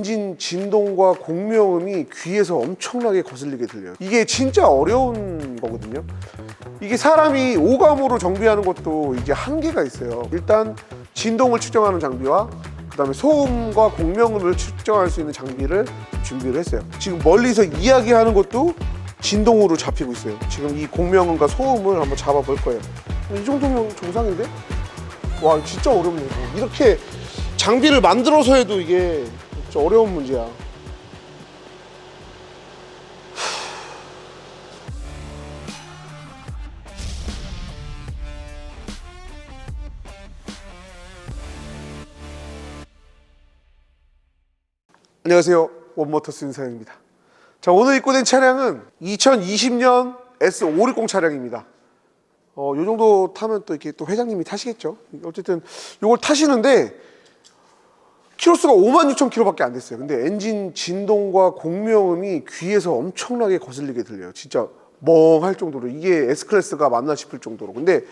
엔진 진동과 공명음이 귀에서 엄청나게 거슬리게 들려요. 이게 진짜 어려운 거거든요. 이게 사람이 오감으로 정비하는 것도 이게 한계가 있어요. 일단 진동을 측정하는 장비와 그 다음에 소음과 공명음을 측정할 수 있는 장비를 준비를 했어요. 지금 멀리서 이야기하는 것도 진동으로 잡히고 있어요. 지금 이 공명음과 소음을 한번 잡아볼 거예요. 이 정도면 정상인데? 와 진짜 어렵네요. 이렇게 장비를 만들어서 해도 이게 진짜 어려운 문제야. 안녕하세요. 원모터스 윤사영입니다. 자, 오늘 입고 된 차량은 2020년 S560 차량입니다. 어, 요 정도 타면 또 이렇게 또 회장님이 타시겠죠. 어쨌든 요걸 타시는데 키로수가 5만 6천 킬로밖에 안 됐어요. 근데 엔진 진동과 공명음이 귀에서 엄청나게 거슬리게 들려요. 진짜 멍할 정도로 이게 S 클래스가 맞나 싶을 정도로. 근데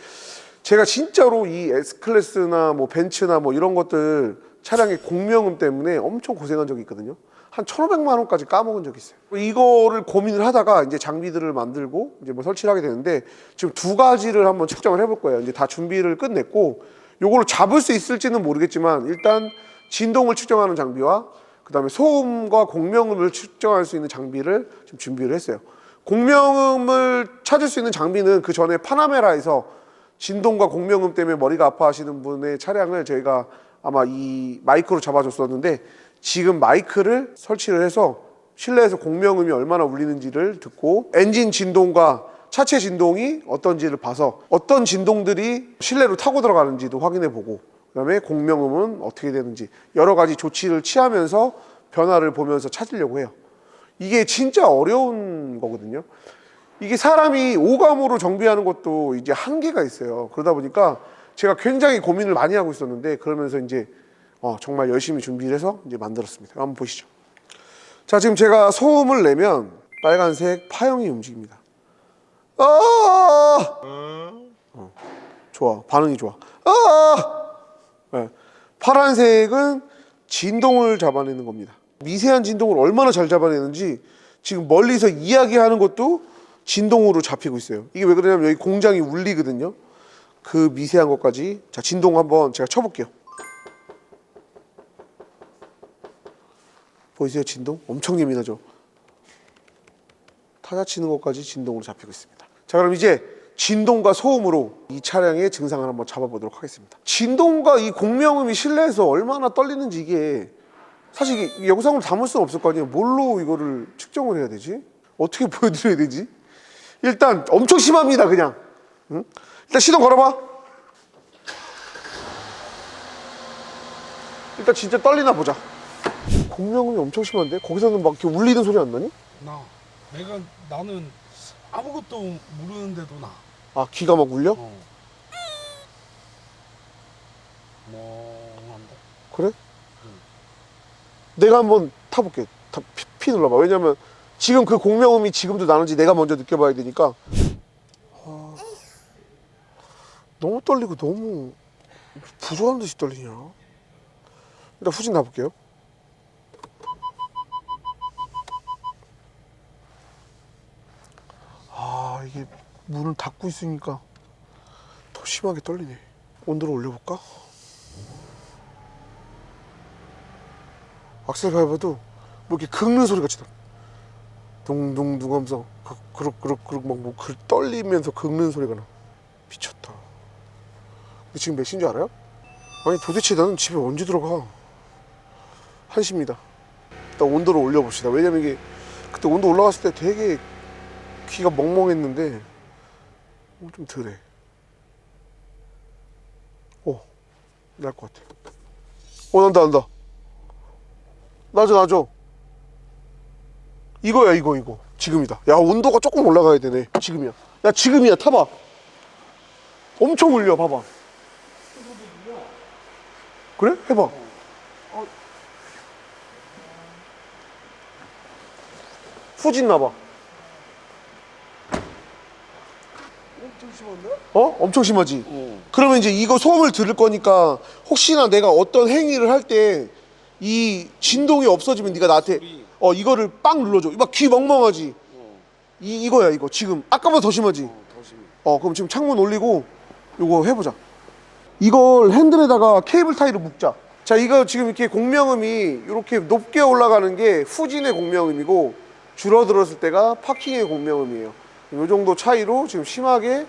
제가 진짜로 이 S 클래스나 뭐 벤츠나 뭐 이런 것들 차량의 공명음 때문에 엄청 고생한 적이 있거든요. 한 1,500만 원까지 까먹은 적이 있어요. 이거를 고민을 하다가 이제 장비들을 만들고 이제 뭐 설치를 하게 되는데 지금 두 가지를 한번 측정을 해볼 거예요. 이제 다 준비를 끝냈고 요거를 잡을 수 있을지는 모르겠지만 일단 진동을 측정하는 장비와 그 다음에 소음과 공명음을 측정할 수 있는 장비를 지금 준비를 했어요. 공명음을 찾을 수 있는 장비는 그 전에 파나메라에서 진동과 공명음 때문에 머리가 아파하시는 분의 차량을 저희가 아마 이 마이크로 잡아줬었는데 지금 마이크를 설치를 해서 실내에서 공명음이 얼마나 울리는지를 듣고 엔진 진동과 차체 진동이 어떤지를 봐서 어떤 진동들이 실내로 타고 들어가는지도 확인해 보고 그다음에 공명음은 어떻게 되는지 여러 가지 조치를 취하면서 변화를 보면서 찾으려고 해요. 이게 진짜 어려운 거거든요. 이게 사람이 오감으로 정비하는 것도 이제 한계가 있어요. 그러다 보니까 제가 굉장히 고민을 많이 하고 있었는데 그러면서 이제 어, 정말 열심히 준비를 해서 이제 만들었습니다. 한번 보시죠. 자, 지금 제가 소음을 내면 빨간색 파형이 움직입니다. 아! 어, 좋아. 반응이 좋아. 아! 네. 파란색은 진동을 잡아내는 겁니다. 미세한 진동을 얼마나 잘 잡아내는지 지금 멀리서 이야기하는 것도 진동으로 잡히고 있어요. 이게 왜 그러냐면 여기 공장이 울리거든요. 그 미세한 것까지. 자, 진동 한번 제가 쳐볼게요. 보이세요? 진동? 엄청 예민하죠? 타자 치는 것까지 진동으로 잡히고 있습니다. 자, 그럼 이제 진동과 소음으로 이 차량의 증상을 한번 잡아보도록 하겠습니다. 진동과 이 공명음이 실내에서 얼마나 떨리는지 이게 사실 영상으로 담을 수는 없을 거 아니에요. 뭘로 이거를 측정을 해야 되지? 어떻게 보여드려야 되지? 일단 엄청 심합니다, 그냥. 응? 일단 시동 걸어봐. 일단 진짜 떨리나 보자. 공명음이 엄청 심한데? 거기서는 막 이렇게 울리는 소리 안 나니? 나 내가 나는 아무것도 모르는데도 나. 아, 귀가 막 울려? 어. 멍한데. 그래? 내가 한번 타볼게. 타, 피, 피 눌러봐. 왜냐면 지금 그 공명음이 지금도 나는지 내가 먼저 느껴봐야 되니까. 아, 너무 떨리고 너무 부조한 듯이 떨리냐. 일단 후진 가볼게요. 아, 이게 문을 닫고 있으니까 더 심하게 떨리네. 온도를 올려볼까? 악셀 밟아도 뭐 이렇게 긁는 소리 같이 나. 둥둥둥 하면서 그- 그럭 그럭 그럭 막뭐 떨리면서 긁는 소리가 나. 미쳤다. 근데 지금 몇 시인 줄 알아요? 아니 도대체 나는 집에 언제 들어가? 1시입니다. 일단 온도를 올려봅시다. 왜냐면 이게 그때 온도 올라갔을 때 되게 귀가 멍멍했는데 어, 좀 덜해. 오, 날 것 같아. 어, 난다, 난다. 나죠, 나죠. 이거야, 이거, 이거. 지금이다. 야, 온도가 조금 올라가야 되네. 지금이야. 야, 지금이야. 타봐. 엄청 울려, 봐봐. 그래? 해봐. 후진 나봐. 엄청 심한데? 어? 엄청 심하지? 그러면 이제 이거 소음을 들을 거니까 혹시나 내가 어떤 행위를 할 때 이 진동이 없어지면 네가 나한테. 어 이거를 빵 눌러줘. 막 귀 멍멍하지. 어, 이 이거야 이거 지금 아까보다 더 심하지. 어. 어 그럼 지금 창문 올리고 요거 해보자. 이걸 핸들에다가 케이블 타이를 묶자. 자 이거 지금 이렇게 공명음이 이렇게 높게 올라가는 게 후진의 공명음이고 줄어들었을 때가 파킹의 공명음이에요. 이 정도 차이로 지금 심하게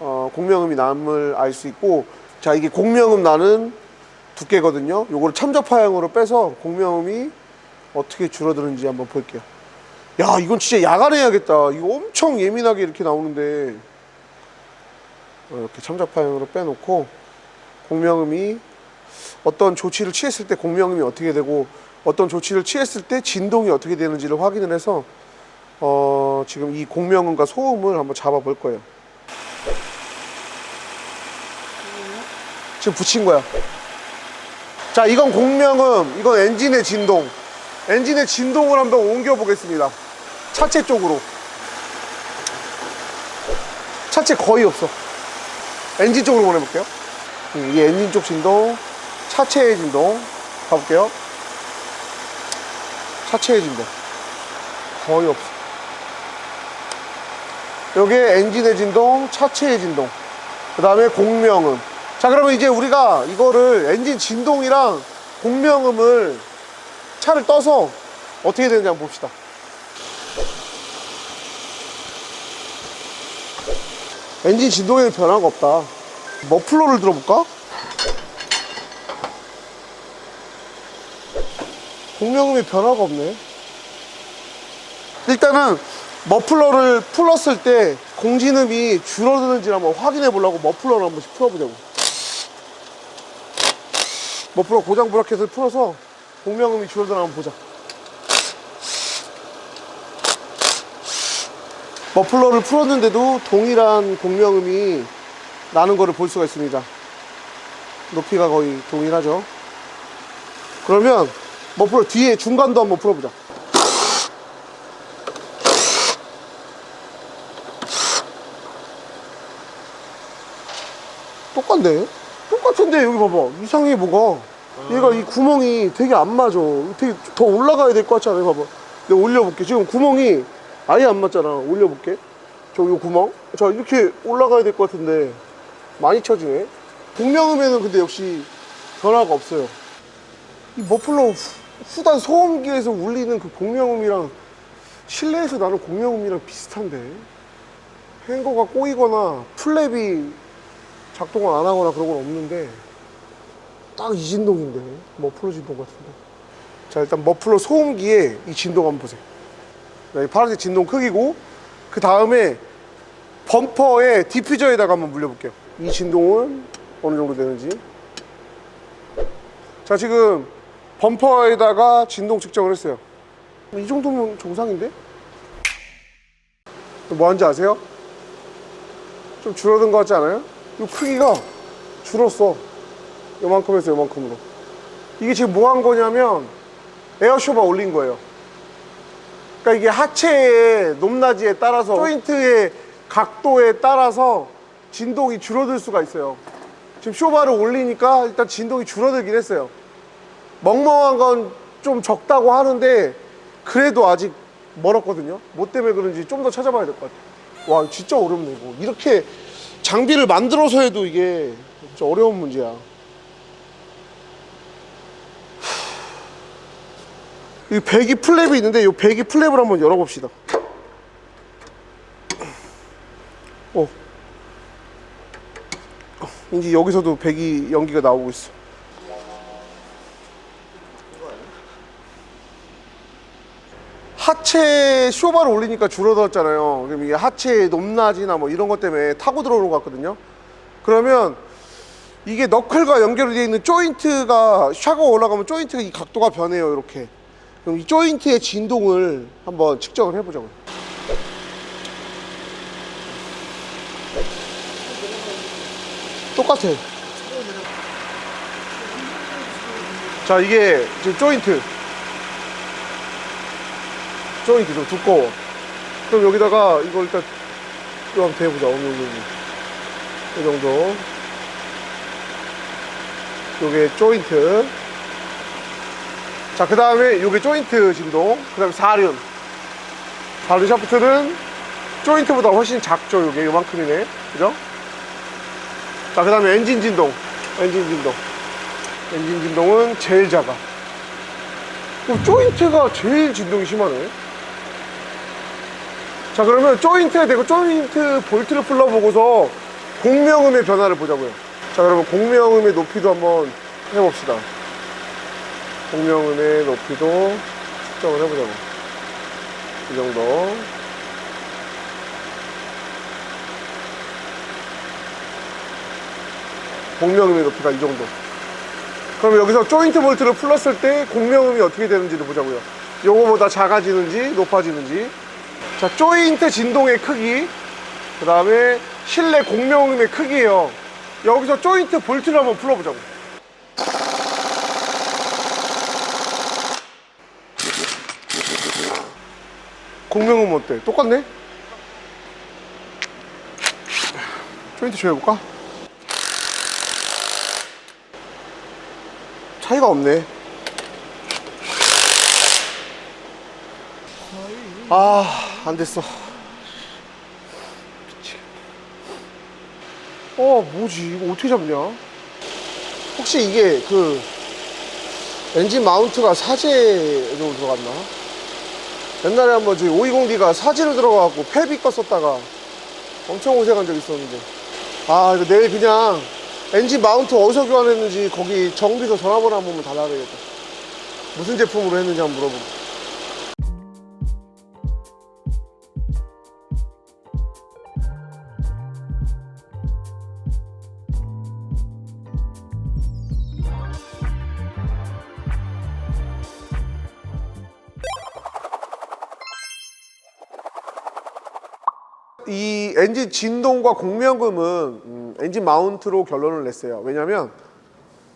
어, 공명음이 남을 알 수 있고 자 이게 공명음 나는 두께거든요. 요거를 참접하향으로 빼서 공명음이 어떻게 줄어드는지 한번 볼게요. 야 이건 진짜 야간 해야겠다. 이거 엄청 예민하게 이렇게 나오는데 어, 이렇게 참접하향으로 빼놓고 공명음이 어떤 조치를 취했을 때 공명음이 어떻게 되고 어떤 조치를 취했을 때 진동이 어떻게 되는지를 확인을 해서 어, 지금 이 공명음과 소음을 한번 잡아볼 거예요. 지금 붙인 거야. 자, 이건 공명음, 이건 엔진의 진동. 엔진의 진동을 한번 옮겨 보겠습니다. 차체 쪽으로. 차체 거의 없어. 엔진 쪽으로 보내볼게요. 음, 이 엔진 쪽 진동, 차체의 진동. 가볼게요. 차체의 진동. 거의 없어. 요게 엔진의 진동, 차체의 진동. 그 다음에 공명음. 자, 그러면 이제 우리가 이거를 엔진 진동이랑 공명음을 차를 떠서 어떻게 되는지 한번 봅시다. 엔진 진동에는 변화가 없다. 머플러를 들어볼까? 공명음에 변화가 없네. 일단은 머플러를 풀었을 때 공진음이 줄어드는지 한번 확인해 보려고 머플러를 한 번씩 풀어보자고. 머플러 고장 브라켓을 풀어서 공명음이 줄어드나 한번 보자. 머플러를 풀었는데도 동일한 공명음이 나는 거를 볼 수가 있습니다. 높이가 거의 동일하죠. 그러면 머플러 뒤에 중간도 한번 풀어보자. 똑같네? 똑같은데 여기 봐봐. 이상해 뭐가. 얘가 이 구멍이 되게 안 맞아. 되게 더 올라가야 될 것 같지 않아요? 봐봐. 내가 올려볼게. 지금 구멍이 아예 안 맞잖아. 올려볼게. 저기 구멍. 자 이렇게 올라가야 될 것 같은데. 많이 쳐지네. 공명음에는 근데 역시 변화가 없어요. 이 머플러 후- 후단 소음기에서 울리는 그 공명음이랑 실내에서 나는 공명음이랑 비슷한데. 행거가 꼬이거나 플랩이 작동을 안 하거나 그런 건 없는데 딱 이 진동인데 머플러 진동 같은데 자 일단 머플러 소음기에 이 진동 한번 보세요 네, 이 파란색 진동 크기고 그 다음에 범퍼의 디퓨저에다가 한번 물려볼게요 이 진동은 어느 정도 되는지 자 지금 범퍼에다가 진동 측정을 했어요 이 정도면 정상인데? 뭐 하는지 아세요? 좀 줄어든 것 같지 않아요? 이 크기가 줄었어. 요만큼에서 요만큼으로. 이게 지금 뭐 한 거냐면 에어쇼바 올린 거예요. 그러니까 이게 하체의 높낮이에 따라서 조인트의 각도에 따라서 진동이 줄어들 수가 있어요. 지금 쇼바를 올리니까 일단 진동이 줄어들긴 했어요. 멍멍한 건 좀 적다고 하는데 그래도 아직 멀었거든요. 뭐 때문에 그런지 좀 더 찾아봐야 될 것 같아요. 와 진짜 어렵네 이거. 이렇게 장비를 만들어서 해도 이게 진짜 어려운 문제야. 이 배기 플랩이 있는데 이 배기 플랩을 한번 열어봅시다. 어. 어, 이제 여기서도 배기 연기가 나오고 있어. 하체 쇼바를 올리니까 줄어들었잖아요. 그럼 이게 하체의 높낮이나 뭐 이런 것 때문에 타고 들어오는 것 같거든요. 그러면 이게 너클과 연결이 되어 있는 조인트가 샤가 올라가면 조인트가 이 각도가 변해요. 이렇게. 그럼 이 조인트의 진동을 한번 측정을 해보자고요. 똑같아. 자, 이게 지금 조인트. 조인트 좀 두꺼워. 그럼 여기다가 이걸 일단 이거 한번 대보자. 어느 정도. 이 정도. 요게 조인트. 자, 그 다음에 요게 조인트 진동. 그 다음에 사륜. 사륜 샤프트는 조인트보다 훨씬 작죠, 요게. 요만큼이네. 그죠? 자, 그 다음에 엔진 진동. 엔진 진동. 엔진 진동은 제일 작아. 그럼 조인트가 제일 진동이 심하네. 자, 그러면 조인트에 대고 조인트 볼트를 풀러보고서 공명음의 변화를 보자고요. 자, 그러면 공명음의 높이도 한번 해봅시다. 공명음의 높이도 측정을 해보자고. 이 정도. 공명음의 높이가 이 정도. 그럼 여기서 조인트 볼트를 풀었을 때 공명음이 어떻게 되는지를 보자고요. 요거보다 작아지는지 높아지는지. 자, 조인트 진동의 크기, 그 다음에 실내 공명음의 크기예요. 여기서 조인트 볼트를 한번 풀어보자고. 공명음 어때? 똑같네? 조인트 조여볼까? 차이가 없네. 아, 안 됐어. 어, 뭐지? 이거 어떻게 잡냐? 혹시 이게 그 엔진 마운트가 사제로 들어갔나? 옛날에 한번 저희 520D가 사제로 들어가갖고 폐비 껐 썼다가 엄청 고생한 적 있었는데. 아, 이거 내일 그냥 엔진 마운트 어디서 교환했는지 거기 정비소 전화번호 한 번만 달라 그래야겠다. 무슨 제품으로 했는지 한번 물어보고. 이 엔진 진동과 공명금은 음, 엔진 마운트로 결론을 냈어요. 왜냐하면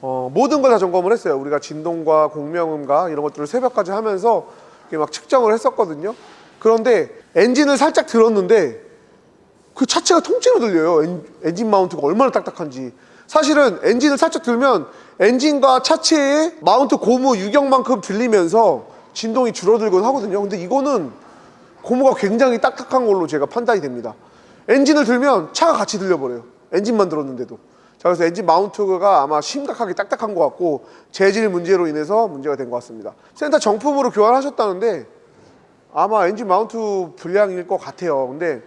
어, 모든 걸 다 점검을 했어요. 우리가 진동과 공명음과 이런 것들을 새벽까지 하면서 이렇게 막 측정을 했었거든요. 그런데 엔진을 살짝 들었는데 그 차체가 통째로 들려요. 엔, 엔진 마운트가 얼마나 딱딱한지. 사실은 엔진을 살짝 들면 엔진과 차체의 마운트 고무 유격만큼 들리면서 진동이 줄어들곤 하거든요. 근데 이거는 고무가 굉장히 딱딱한 걸로 제가 판단이 됩니다. 엔진을 들면 차가 같이 들려버려요. 엔진만 들었는데도. 자, 그래서 엔진 마운트가 아마 심각하게 딱딱한 것 같고 재질 문제로 인해서 문제가 된 것 같습니다. 센터 정품으로 교환하셨다는데 아마 엔진 마운트 불량일 것 같아요. 근데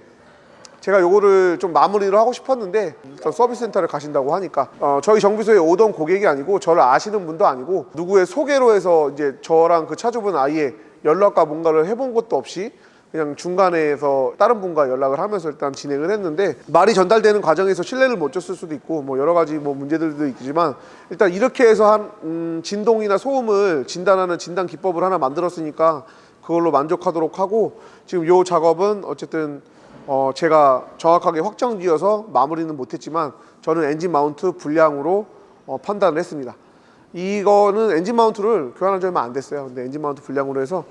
제가 요거를 좀 마무리를 하고 싶었는데 일단 서비스 센터를 가신다고 하니까 어, 저희 정비소에 오던 고객이 아니고 저를 아시는 분도 아니고 누구의 소개로 해서 이제 저랑 그 차주분 아예 연락과 뭔가를 해본 것도 없이 그냥 중간에서 다른 분과 연락을 하면서 일단 진행을 했는데 말이 전달되는 과정에서 신뢰를 못 줬을 수도 있고 뭐 여러 가지 뭐 문제들도 있지만 일단 이렇게 해서 한 음, 진동이나 소음을 진단하는 진단 기법을 하나 만들었으니까 그걸로 만족하도록 하고 지금 요 작업은 어쨌든 어 제가 정확하게 확정지어서 마무리는 못했지만 저는 엔진 마운트 불량으로 어 판단을 했습니다. 이거는 엔진 마운트를 교환한 지 얼마 안 됐어요. 근데 엔진 마운트 불량으로 해서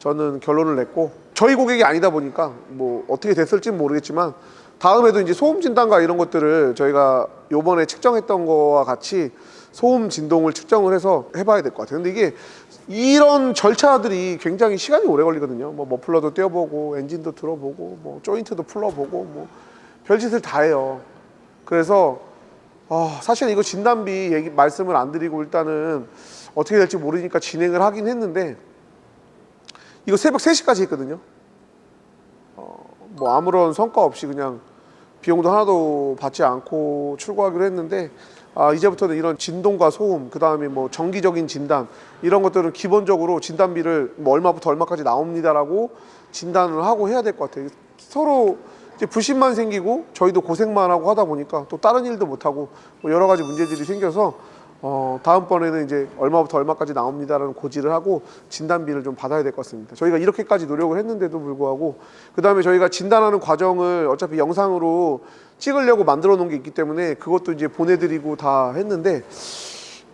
저는 결론을 냈고 저희 고객이 아니다 보니까 뭐 어떻게 됐을지는 모르겠지만 다음에도 이제 소음 진단과 이런 것들을 저희가 요번에 측정했던 거와 같이 소음 진동을 측정을 해서 해봐야 될 것 같아요. 근데 이게 이런 절차들이 굉장히 시간이 오래 걸리거든요. 뭐 머플러도 떼어보고 엔진도 들어보고 뭐 조인트도 풀러보고 뭐 별짓을 다 해요. 그래서 아, 사실 이거 진단비 얘기 말씀을 안 드리고 일단은 어떻게 될지 모르니까 진행을 하긴 했는데 이거 새벽 3시까지 했거든요. 어, 뭐 아무런 성과 없이 그냥 비용도 하나도 받지 않고 출고하기로 했는데 아, 이제부터는 이런 진동과 소음, 그 다음에 뭐 정기적인 진단 이런 것들은 기본적으로 진단비를 뭐 얼마부터 얼마까지 나옵니다라고 진단을 하고 해야 될 것 같아요. 서로 이제 불신만 생기고 저희도 고생만 하고 하다 보니까 또 다른 일도 못 하고 뭐 여러 가지 문제들이 생겨서 어, 다음번에는 이제 얼마부터 얼마까지 나옵니다라는 고지를 하고 진단비를 좀 받아야 될 것 같습니다. 저희가 이렇게까지 노력을 했는데도 불구하고 그 다음에 저희가 진단하는 과정을 어차피 영상으로 찍으려고 만들어 놓은 게 있기 때문에 그것도 이제 보내드리고 다 했는데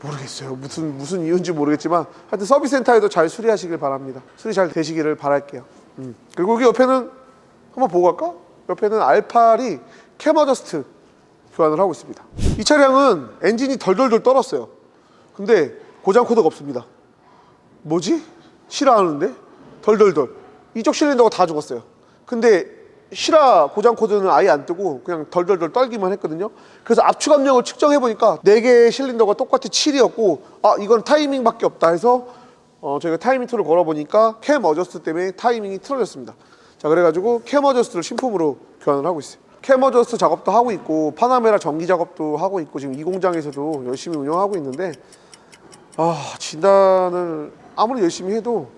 모르겠어요. 무슨 무슨 이유인지 모르겠지만 하여튼 서비스 센터에도 잘 수리하시길 바랍니다. 수리 잘 되시기를 바랄게요. 음. 그리고 여기 옆에는 한번 보고 갈까? 옆에는 알팔이 캠어저스트 교환을 하고 있습니다. 이 차량은 엔진이 덜덜덜 떨었어요. 근데 고장 코드가 없습니다. 뭐지? 실화하는데? 덜덜덜. 이쪽 실린더가 다 죽었어요. 근데 실화 고장 코드는 아예 안 뜨고 그냥 덜덜덜 떨기만 했거든요. 그래서 압축 압력을 측정해 보니까 네 개의 실린더가 똑같이 7이었고 아 이건 타이밍밖에 없다 해서 어, 저희가 타이밍 툴을 걸어 보니까 캠 어저스트 때문에 타이밍이 틀어졌습니다. 자 그래가지고 캠 어저스트를 신품으로 교환을 하고 있어요. 캠 어저스트 작업도 하고 있고 파나메라 전기 작업도 하고 있고 지금 이 공장에서도 열심히 운영하고 있는데 아 진단을 아무리 열심히 해도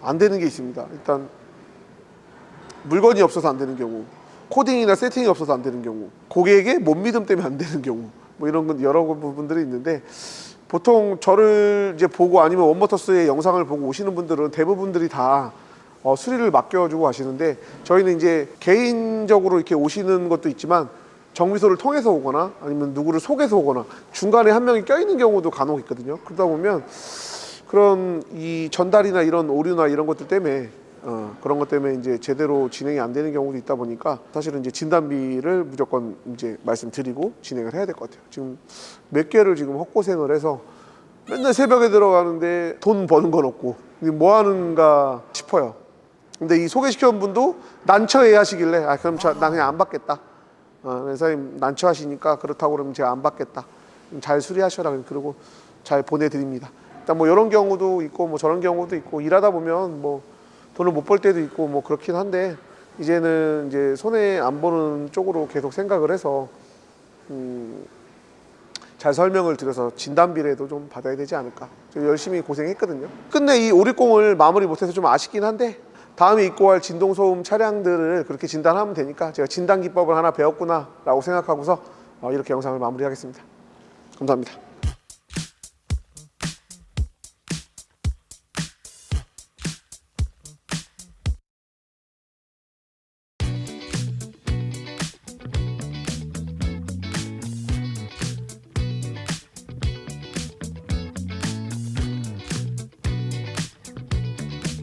안 되는 게 있습니다. 일단 물건이 없어서 안 되는 경우, 코딩이나 세팅이 없어서 안 되는 경우, 고객의 못 믿음 때문에 안 되는 경우, 뭐 이런 건 여러 부분들이 있는데 보통 저를 이제 보고 아니면 원모터스의 영상을 보고 오시는 분들은 대부분들이 다 어, 수리를 맡겨주고 하시는데 저희는 이제 개인적으로 이렇게 오시는 것도 있지만 정비소를 통해서 오거나 아니면 누구를 속여서 오거나 중간에 한 명이 껴있는 경우도 간혹 있거든요. 그러다 보면 그런 이 전달이나 이런 오류나 이런 것들 때문에 어, 그런 것 때문에 이제 제대로 진행이 안 되는 경우도 있다 보니까 사실은 이제 진단비를 무조건 이제 말씀드리고 진행을 해야 될 것 같아요. 지금 몇 개를 지금 헛고생을 해서 맨날 새벽에 들어가는데 돈 버는 건 없고 뭐 하는가 싶어요. 근데 이 소개시켜준 분도 난처해 하시길래 아 그럼 저, 나 그냥 안 받겠다. 어, 회사님 난처하시니까 그렇다고 그러면 제가 안 받겠다. 잘 수리하셔라. 그리고 잘 보내드립니다. 일단 뭐 이런 경우도 있고 뭐 저런 경우도 있고 일하다 보면 뭐 돈을 못 벌 때도 있고 뭐 그렇긴 한데 이제는 이제 손해 안 보는 쪽으로 계속 생각을 해서 음, 잘 설명을 드려서 진단비라도 좀 받아야 되지 않을까. 저 열심히 고생했거든요. 끝내 이 오리공을 마무리 못해서 좀 아쉽긴 한데 다음에 입고 할 진동소음 차량들을 그렇게 진단하면 되니까 제가 진단 기법을 하나 배웠구나라고 생각하고서 어, 이렇게 영상을 마무리하겠습니다. 감사합니다.